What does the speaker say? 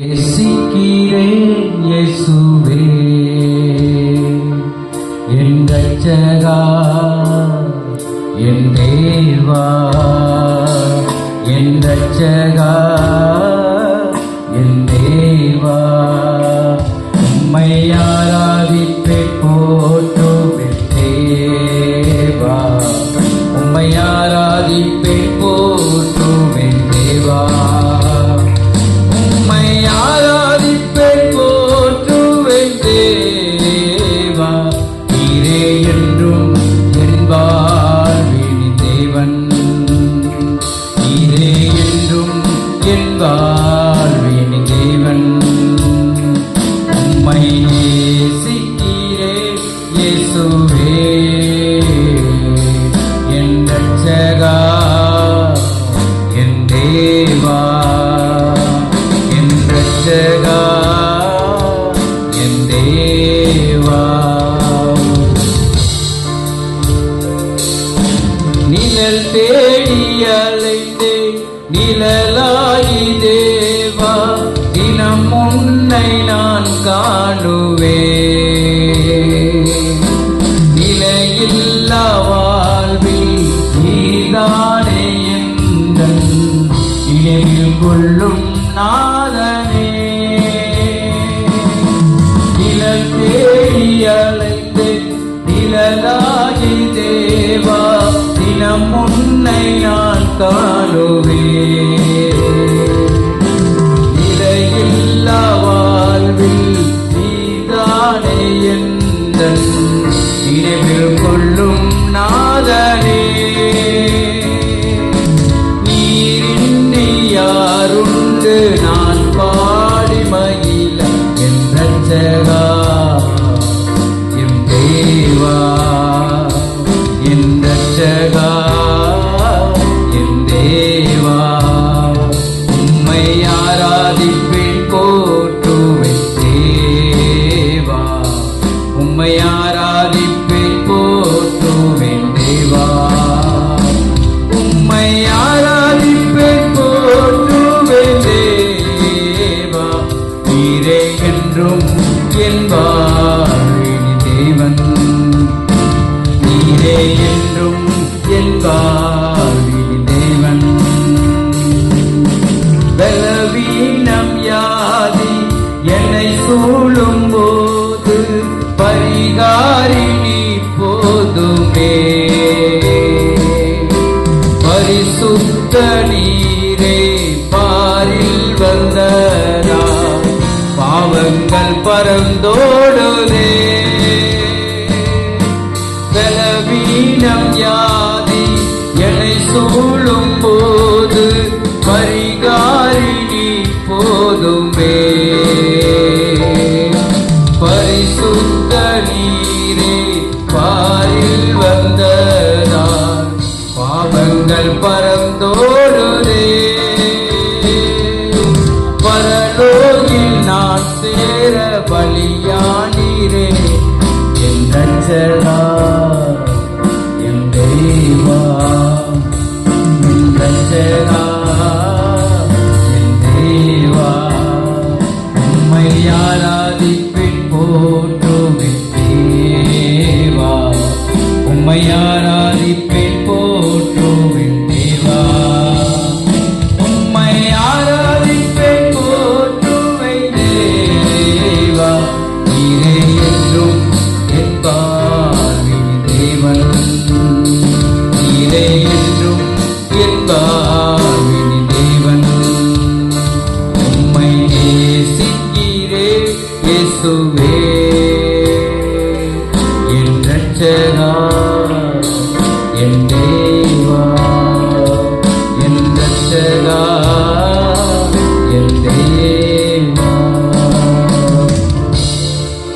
நேசிக்கிறேன் இயேசுவே. என் ரட்சகா என் தேவா. என் ரட்சகா என் தேவா. வாழ்வின் தேவன் உம்மை நேசிக்கிறேன் இயேசுவே. என் ரட்சகா என் தேவா. என் ரட்சகா என் தேவா. நிழல் தேவா தினம் உன்னை நான் காணுவே நிலையில்லா வாழ்வில் நீதானே எந்தன் நினைவில் கொள்ளும் நாதனே. நிழல் தேடி அலைந்து நிழலாகி தேவா தினம் உன்னை நான் காணுவேன். கொள்ளும் நாதனே. நீரின்றி யாருண்டு நான் பாடி மயில என் ரட்சகா என் தேவா என் ரட்சகா. உம்மை பரந்தோடுதே. பலவீனம் யாதி என்னை சூழும் போது பரிகாரி நீ போதுமே. பரிசுத்த நீரே பாரில் வந்ததால் பாவங்கள் பரந்தோடுதே இயேசுவே என் ரட்சகா